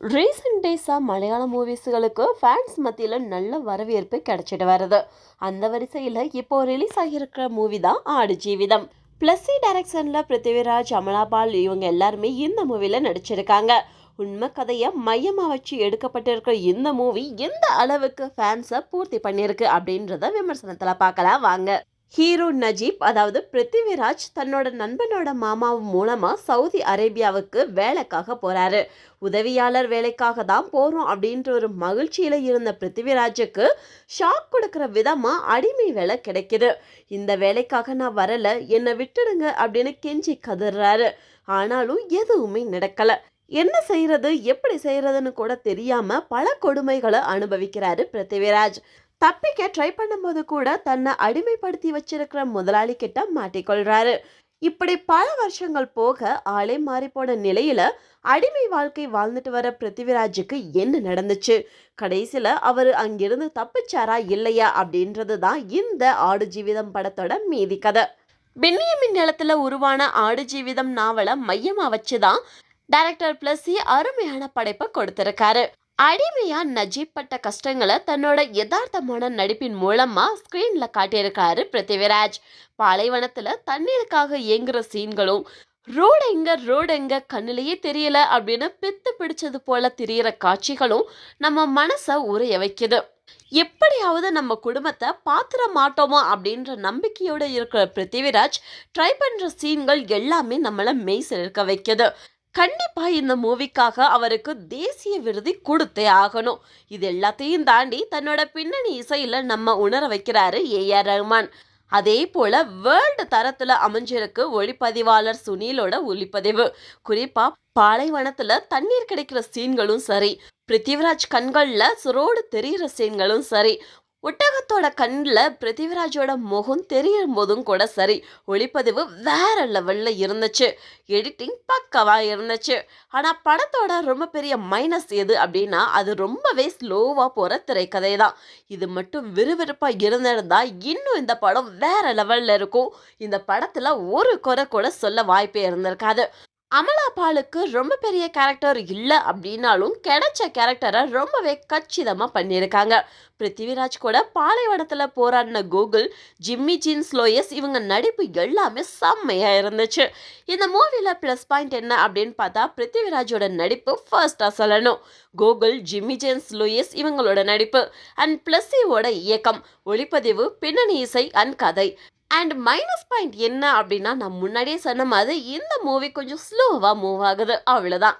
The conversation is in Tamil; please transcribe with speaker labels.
Speaker 1: ரீசெண்ட் டேஸாக மலையாள மூவிஸ்களுக்கு ஃபேன்ஸ் மத்தியில் நல்ல வரவேற்பு கிடைச்சிட்டு வருது. அந்த வரிசையில் இப்போ ரிலீஸ் ஆகியிருக்கிற மூவி தான் ஆடு ஜீவிதம். ப்ளஸ்ஸி டைரக்ஷனில் பிருத்திவிராஜ் அமலாபால் இவங்க எல்லாருமே இந்த மூவியில் நடிச்சிருக்காங்க. உண்மை கதையை மையமாக வச்சு எடுக்கப்பட்டிருக்கிற இந்த மூவி எந்த அளவுக்கு ஃபேன்ஸை பூர்த்தி பண்ணியிருக்கு அப்படின்றத விமர்சனத்தில் பார்க்கலாம். வாங்க. ஹீரோ நஜீப் அதாவது பிருத்திவிராஜ் தன்னோட நண்பனோட மாமா மூலமா சவுதி அரேபியாவுக்கு வேலைக்காக போறாரு. உதவியாளர் வேலைக்காக தான் போறோம் அப்படின்ற ஒரு மகிழ்ச்சியில இருந்த பிருத்திவிராஜுக்கு ஷாக் கொடுக்குற விதமா அடிமை வேலை கிடைக்குது. இந்த வேலைக்காக நான் வரல என்னை விட்டுடுங்க அப்படின்னு கெஞ்சி கதறாரு. ஆனாலும் எதுவுமே நடக்கல. என்ன செய்யறது எப்படி செய்யறதுன்னு கூட தெரியாம பல கொடுமைகளை அனுபவிக்கிறாரு பிருத்திவிராஜ். தப்பிக்க ட்ரை பண்ணும்போது கூட தன்னை அடிமைப்படுத்தி வச்சிருக்கிற முதலாளி கிட்ட மாட்டிக்கொள்றாரு. இப்படி பல வருஷங்கள் போக ஆளே மாறி போன நிலையில அடிமை வாழ்க்கை வாழ்ந்துட்டு வர பிருத்திவிராஜுக்கு என்ன நடந்துச்சு? கடைசியில் அவர் அங்கிருந்து தப்பிச்சாரா இல்லையா அப்படின்றது தான் இந்த ஆடு ஜீவிதம் படத்தோட மீதி கதை. பென்னியமின் நிலத்தில் உருவான ஆடு ஜீவிதம் நாவலை மையமாக வச்சு தான் டைரக்டர் பிளஸ் அருமையான படைப்பை கொடுத்திருக்காரு. அடிமையா நஜீப் பட்ட கஷ்டங்களை தன்னோட யதார்த்தமான நடிப்பின் மூலமா ஸ்கிரீன்ல காட்டியிருக்காரு பிருத்திவிராஜ். பாலைவனத்துல தண்ணீருக்காக இயங்குற சீன்களும் ரோடு எங்க ரோடு எங்க கண்ணிலேயே தெரியல அப்படின்னு பித்து பிடிச்சது போல தெரியற காட்சிகளும் நம்ம மனசை உரைய வைக்குது. எப்படியாவது நம்ம குடும்பத்தை பாத்திர மாட்டோமோ அப்படின்ற நம்பிக்கையோடு இருக்கிற பிருத்திவிராஜ் ட்ரை பண்ற சீன்கள் எல்லாமே நம்மளை மெய் சிலிர்க்க வைக்குது. கண்டிப்பா இந்த மூவிக்காக அவருக்கு தேசிய விருதி கொடுத்தே ஆகணும். இது எல்லாத்தையும் தாண்டி தன்னோட பின்னணி இசையில நம்ம உணர வைக்கிறாரு ஏ ஆர் ரஹ்மான் அதே போல வேர்ல்டு தரத்துல அமைஞ்சிருக்கு ஒளிப்பதிவாளர் சுனிலோட ஒளிப்பதிவு. குறிப்பா பாலைவனத்துல தண்ணீர் கிடைக்கிற சீன்களும் சரி பிருத்திவிராஜ் கண்கள்ல சுரோடு தெரிகிற சீன்களும் சரி ஒட்டகத்தோட கண்ணில் பிருத்திவிராஜோட முகம் தெரியும் போதும் கூட சரி ஒளிப்பதிவு வேற லெவலில் இருந்துச்சு. எடிட்டிங் பக்கவாக இருந்துச்சு. ஆனால் படத்தோட ரொம்ப பெரிய மைனஸ் எது அப்படின்னா அது ரொம்பவே ஸ்லோவாக போகிற திரைக்கதை தான் இது மட்டும் விறுவிறுப்பாக இருந்திருந்தா இன்னும் இந்த படம் வேற லெவலில் இருக்கும். இந்த படத்தில் ஒரு குறை கூட சொல்ல வாய்ப்பே இருந்திருக்காது. அமலா பாலுக்கு ரொம்ப பெரிய கேரக்டர் இல்லை அப்படின்னாலும் கிடைச்ச கேரக்டரை ரொம்பவே கச்சிதமாக பண்ணியிருக்காங்க. பிருத்திவிராஜ் கூட பாலைவனத்தில் போராடின கூகுள் ஜிம்மி ஜீன்ஸ் லோயஸ் இவங்க நடிப்பு எல்லாமே செம்மையாக இருந்துச்சு. இந்த மூவியில் ப்ளஸ் பாயிண்ட் என்ன அப்படின்னு பார்த்தா பிருத்திவிராஜோட நடிப்பு ஃபர்ஸ்ட்டாக சொல்லணும். கூகுள் ஜிம்மி ஜேன்ஸ் லூயிஸ் இவங்களோட நடிப்பு. அண்ட் பிளஸ்ஸியோட இயக்கம் ஒளிப்பதிவு பின்னணி இசை அண்ட் கதை. அண்ட் மைனஸ் பாயிண்ட் என்ன அப்படின்னா நான் முன்னாடியே சொன்ன மாதிரி இந்த மூவி கொஞ்சம் ஸ்லோவாக மூவ் ஆகுது. அவ்வளோதான்